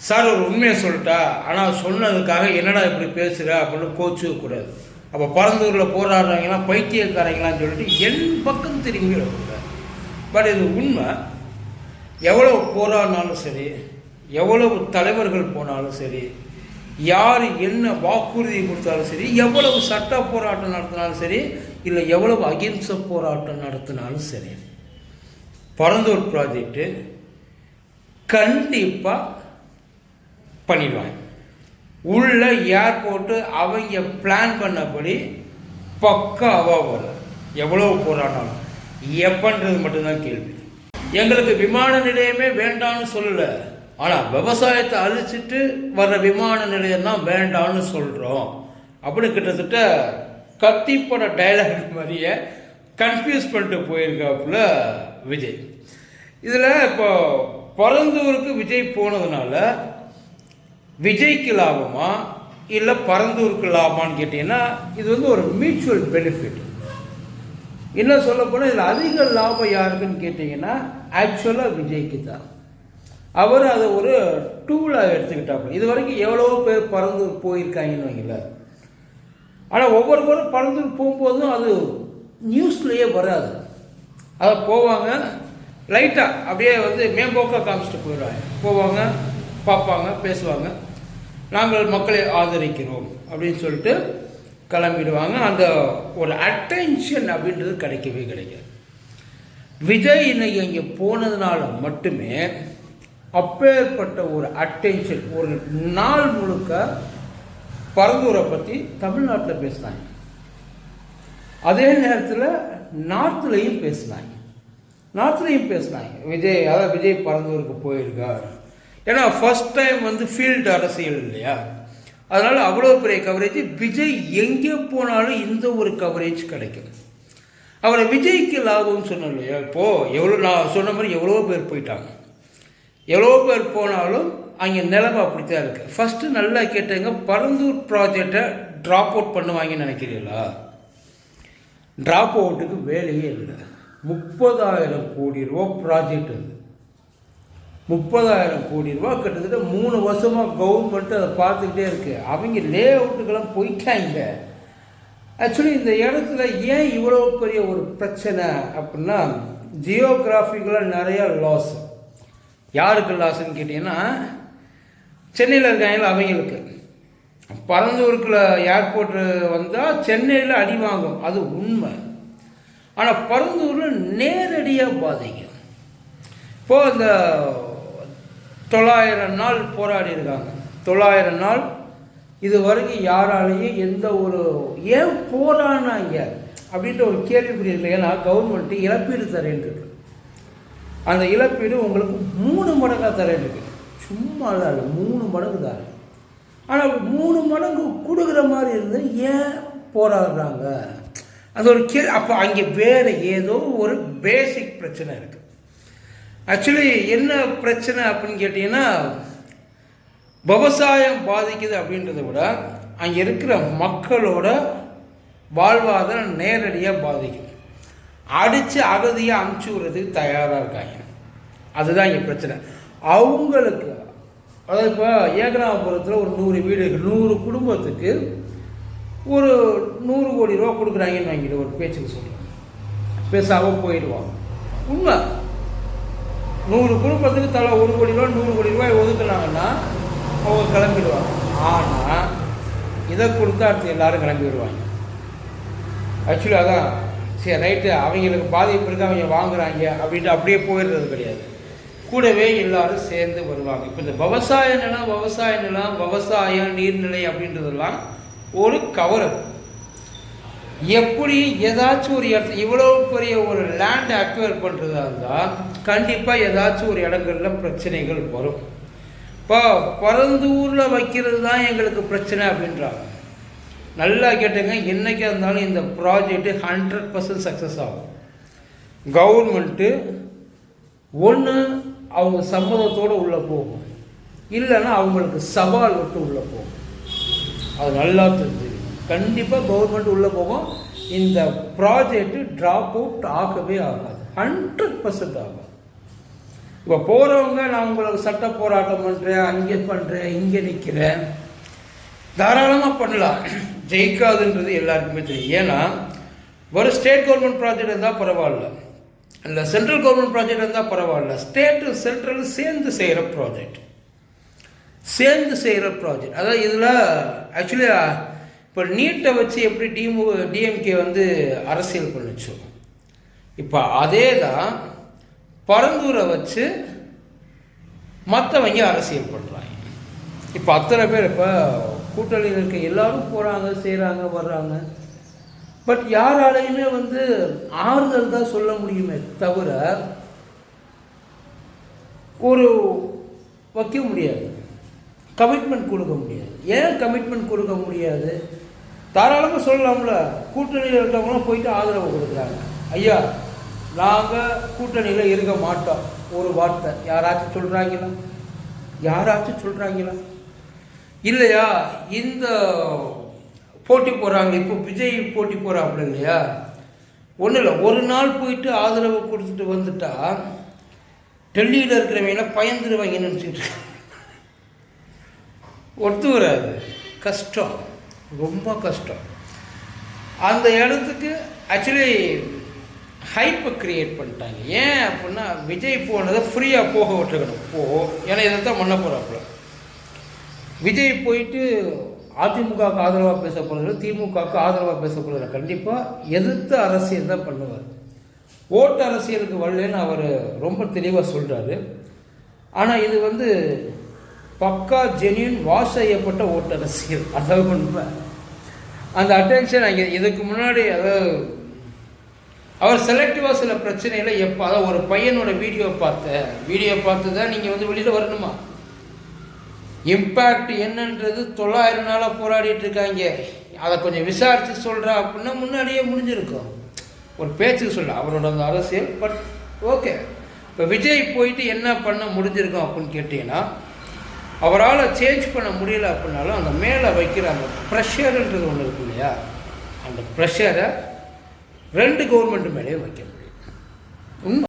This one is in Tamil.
சார் ஒரு உண்மையை சொல்லிட்டா ஆனால் சொன்னதுக்காக என்னடா இப்படி பேசுகிற அப்படின்னு கோச்சிக்கக்கூடாது அப்போ பரந்தூரில் போராடுறாங்கன்னா பைத்தியக்காரங்களான்னு சொல்லிட்டு என் பக்கம் திரும்பி பட் இது உண்மை. எவ்வளோ போராடினாலும் சரி எவ்வளவு தலைவர்கள் போனாலும் சரி யார் என்ன வாக்குறுதி கொடுத்தாலும் சரி எவ்வளவு சட்ட போராட்டம் நடத்தினாலும் சரி இல்லை எவ்வளவு அகிம்சை போராட்டம் நடத்தினாலும் சரி பரந்தூர் ப்ராஜெக்ட்டு கண்டிப்பாக பண்ணிடுவாங்க. உள்ள ஏர்போர்ட்டு அவங்க பிளான் பண்ணபடி பக்காவாக வரும். எவ்வளோ போராடினாலும் எப்பன்றது மட்டும்தான் கேள்வி. எங்களுக்கு விமான நிலையமே வேண்டாம்னு சொல்லலை. ஆனால் விவசாயத்தை அழிச்சிட்டு வர்ற விமான நிலையம் தான் வேண்டாம்னு சொல்கிறோம் அப்படின்னு கிட்டத்தட்ட கத்திப்பட டைலாக் மாதிரியே கன்ஃபியூஸ் பண்ணிட்டு போயிருக்காப்புல விஜய். இதில் இப்போ பரந்தூருக்கு விஜய் போனதுனால விஜய்க்கு லாபமா இல்லை பரந்தூருக்கு லாபமான்னு கேட்டிங்கன்னா இது வந்து ஒரு மியூச்சுவல் பெனிஃபிட் இன்னும் சொல்லப்போனால் இதில் அதிக லாபம் யாருக்குன்னு கேட்டிங்கன்னா ஆக்சுவலாக விஜய்க்கு தான். அவர் அதை ஒரு டூலாக எடுத்துக்கிட்டாப்புல. இது வரைக்கும் எவ்வளோ பேர் பரந்தூர் போயிருக்காங்கன்னு வைங்கள ஆனால் ஒவ்வொரு முறை பரந்தூர் போகும்போதும் அது நியூஸ்லேயே வராது. அதை போவாங்க லைட்டாக அப்படியே வந்து மேம்போக்காக காமிச்சிட்டு போயிடுவாங்க. போவாங்க பார்ப்பாங்க பேசுவாங்க. நாங்கள் மக்களை ஆதரிக்கிறோம் அப்படின்னு சொல்லிட்டு கிளம்பிடுவாங்க. அந்த ஒரு அட்டென்ஷன் அப்படின்றது கிடைக்கவே கிடைக்காது. விஜய் இன்னைக்கு இங்கே போனதுனால மட்டுமே அப்பேற்பட்ட ஒரு அட்டென்ஷன் ஒரு நாள் முழுக்க பரந்தூரை பற்றி தமிழ்நாட்டில் பேசினாங்க. அதே நேரத்தில் நார்த்துலேயும் பேசினாங்க. நார்த்துலேயும் பேசினாங்க. விஜய் அதாவது விஜய் பரந்தூருக்கு போயிருக்கார். ஏன்னா ஃபஸ்ட் டைம் வந்து ஃபீல்டு அரசியல் இல்லையா? அதனால் அவ்வளோ பெரிய கவரேஜ் விஜய் எங்கே போனாலும் இந்த ஒரு கவரேஜ் கிடைக்கும். அவரை விஜய்க்கு லாபம்னு சொன்னோம் இல்லையா? இப்போது எவ்வளோ நான் சொன்ன மாதிரி எவ்வளோ பேர் போயிட்டாங்க. எவ்வளோ பேர் போனாலும் அங்கே நிலைப்பா அப்படி தான் இருக்குது ஃபஸ்ட்டு நல்லா கேட்டேங்க பரந்தூர் ப்ராஜெக்டை ட்ராப் அவுட் பண்ணுவாங்கன்னு நினைக்கிறீங்களா? ட்ராப் அவுட்டுக்கு வேலையே இல்லை. முப்பதாயிரம் கோடி ரூபா ப்ராஜெக்ட் அது. முப்பதாயிரம் கோடி ரூபா கிட்டத்தட்ட மூணு வருஷமாக கவர்மெண்ட் அதை பார்த்துக்கிட்டே இருக்குது அவங்க லே அவுட்டுக்கெல்லாம் போயிட்டாங்க. ஆக்சுவலி இந்த இடத்துல ஏன் இவ்வளோ பெரிய ஒரு பிரச்சனை அப்படின்னா ஜியோகிராஃபிக்கலாக நிறையா லாஸ் யாருக்கு லாஸ்ன்னு கேட்டிங்கன்னா சென்னையில் இருக்காங்களா அவங்களுக்கு. பரந்தூருக்குள்ள ஏர்போர்ட்டு வந்தால் சென்னையில் அடி வாங்கும். அது உண்மை. ஆனால் பரந்தூரில் நேரடியாக பாதிக்கும் இப்போது அந்த தொள்ளாயிரம் நாள் போராடி இருக்காங்க. தொள்ளாயிரம் நாள். இது வரைக்கும் யாராலையும் எந்த ஒரு ஏன் போராடினாங்க அப்படின்ற ஒரு கேள்விக்குரிய இல்லை. ஏன்னா கவர்மெண்ட்டு இழப்பீடு தரேன் அந்த இழப்பீடு உங்களுக்கு மூணு மடங்காக தரேன்னு சும்மா இல்லை மூணு மடங்கு தரேன். ஆனால் மூணு மடங்கு கொடுக்குற மாதிரி இருந்து ஏன் போராடுறாங்க? அது ஒரு கே அப்போ அங்கே வேறு ஏதோ ஒரு பேசிக் பிரச்சனை இருக்குது ஆக்சுவலி என்ன பிரச்சனை அப்படின்னு கேட்டிங்கன்னா விவசாயம் பாதிக்குது அப்படின்றத விட அங்கே இருக்கிற மக்களோட வாழ்வாதாரம் நேரடியாக பாதிக்கும் அடித்து அகதியாக அமுச்சு விடுறதுக்கு தயாராக இருக்காங்க. அதுதான் இங்கே பிரச்சனை. அவங்களுக்கு அதாவது இப்போ ஏகனாபுரத்தில் ஒரு நூறு வீடு நூறு குடும்பத்துக்கு ஒரு நூறு கோடி ரூபா கொடுக்குறாங்கன்னு வாங்கிட்டு ஒரு பேச்சுக்கு சொல்லுவாங்க பேசாமல் போயிடுவாங்க. உண்மை. நூறு குடும்பத்துக்கு தலா ஒரு கோடி ரூபா நூறு கோடி ரூபாய் ஒதுக்குனாங்கன்னா அவங்க கிளம்பிடுவாங்க. ஆனால் இதை கொடுத்தா அடுத்து எல்லாரும் கிளம்பிடுவாங்க. ஆக்சுவலி அதான் சரி ரைட்டு அவங்களுக்கு பாதிப்பு இருக்கு அவங்க வாங்குறாங்க அப்படின்ட்டு அப்படியே போயிடுறது கிடையாது. கூடவே எல்லாரும் சேர்ந்து வருவாங்க. இப்போ இந்த விவசாய நிலம் விவசாய நிலம் விவசாயம் நீர்நிலை அப்படின்றதெல்லாம் ஒரு கவரம் எப்படி ஏதாச்சும் ஒரு இடத்துல இவ்வளோ பெரிய ஒரு லேண்ட் அக்வேர் பண்ணுறதா இருந்தால் கண்டிப்பாக ஏதாச்சும் ஒரு இடங்களில் பிரச்சனைகள் வரும். இப்போ பரந்தூரில் வைக்கிறது தான் எங்களுக்கு பிரச்சனை அப்படின்றாங்க. நல்லா கேட்டுங்க என்றைக்கா இருந்தாலும் இந்த ப்ராஜெக்ட்டு ஹண்ட்ரட் பர்சன்ட் சக்ஸஸ் ஆகும். கவர்மெண்ட்டு ஒன்று அவங்க சம்மதத்தோடு உள்ளே போகும். இல்லைன்னா அவங்களுக்கு சவால் விட்டு உள்ளே போகும். அது நல்லா தெரிஞ்சு கண்டிப்பாக கவர்மெண்ட் உள்ளே போகும். இந்த ப்ராஜெக்ட் ட்ராப் அவுட் ஆகவே ஆகாது. ஹண்ட்ரட் பர்சன்ட் ஆகாது. இப்போ போகிறவங்க நான் உங்களுக்கு சட்ட போராட்டம் பண்ணுறேன் அங்கே பண்ணுறேன் இங்கே நிற்கிறேன் தாராளமாக பண்ணலாம். ஜெயிக்காதுன்றது எல்லாருக்குமே தெரியும். ஏன்னா ஒரு ஸ்டேட் கவர்மெண்ட் ப்ராஜெக்ட் இருந்தால் பரவாயில்ல. இல்லை சென்ட்ரல் கவர்மெண்ட் ப்ராஜெக்ட் இருந்தால் பரவாயில்ல. ஸ்டேட்டு சென்ட்ரல் சேர்ந்து செய்கிற ப்ராஜெக்ட் சேர்ந்து செய்கிற ப்ராஜெக்ட் அதாவது இதில் ஆக்சுவலி இப்போ நீட்டை வச்சு எப்படி டிமு டிஎம்கே வந்து அரசியல் பண்ணுச்சோ? இப்போ அதே தான் பரந்தூரை வச்சு மற்றவங்க அரசியல் பண்ணுறாங்க இப்போ அத்தனை பேர் இப்போ கூட்டணியில் இருக்க எல்லாரும் போகிறாங்க செய்கிறாங்க வர்றாங்க. பட் யாராலையுமே வந்து ஆறுதல் தான் சொல்ல முடியுமே தவிர ஒரு வைக்க முடியாது. கமிட்மெண்ட் கொடுக்க முடியாது. ஏன் கமிட்மெண்ட் கொடுக்க முடியாது? தாராளமாக சொல்லலாம்ல. கூட்டணியில் இருக்கவங்களாம் போயிட்டு ஆதரவு கொடுக்குறாங்க. ஐயா நாங்கள் கூட்டணியில் இருக்க மாட்டோம். ஒரு வார்த்தை. யாராச்சும் சொல்கிறாங்களா யாராச்சும் சொல்கிறாங்களா இல்லையா? இந்த போட்டி போகிறாங்க இப்போ விஜய் போட்டி போகிறாப்புல இல்லையா? ஒன்றும் இல்லை. ஒரு நாள் போயிட்டு ஆதரவு கொடுத்துட்டு வந்துட்டா டெல்லியில் இருக்கிறவங்க பயந்துருவாங்கன்னு நினச்சிக்கிட்டு ஒத்து வராது கஷ்டம். ரொம்ப கஷ்டம். அந்த இடத்துக்கு ஆக்சுவலி ஹைப்பை க்ரியேட் பண்ணிட்டாங்க. ஏன் அப்படின்னா விஜய் போனதை ஃப்ரீயாக போக விட்டுக்கணும். போ ஏன்னா இதை தான் பண்ண போகிறாப்புல விஜய் போயிட்டு அதிமுகவுக்கு ஆதரவாக பேச போகிறது திமுகவுக்கு ஆதரவாக பேச போகிறது கண்டிப்பாக எதிர்த்து அரசியல் தான் பண்ணுவார். ஓட்டு அரசியலுக்கு வரலன்னு அவர் ரொம்ப தெளிவாக சொல்கிறாரு ஆனால் இது வந்து பக்கா ஜெனியூன் வாஷ் செய்யப்பட்ட ஓட்டு அரசியல் அதாவது உண்மை அந்த அட்டென்ஷன் அங்கே இதுக்கு முன்னாடி அதாவது அவர் செலக்டிவாக சில பிரச்சனையில் எப்போ அதாவது ஒரு பையனோட வீடியோ பார்த்த வீடியோ பார்த்து தான் நீங்கள் வந்து வெளியில் வரணுமா? இம்பேக்ட் என்னன்றது தொள்ளாயிரம் நாளாக போராடிட்டு இருக்காங்க. அதை கொஞ்சம் விசாரித்து சொல்கிறா அப்படின்னா முன்னாடியே முடிஞ்சிருக்கும். ஒரு பேச்சுக்கு சொல்ல அவரோட அந்த அரசியல் பட் ஓகே இப்போ விஜய் போயிட்டு என்ன பண்ண முடிஞ்சிருக்கும் அப்படின்னு கேட்டிங்கன்னா அவரால் சேஞ்ச் பண்ண முடியல அப்படின்னாலும் அந்த மேலே வைக்கிற அந்த ப்ரெஷருன்றது ஒன்று இருக்கு இல்லையா? அந்த ப்ரெஷரை ரெண்டு கவர்மெண்ட் மேலேயும் வைக்க முடியும். உண்மை.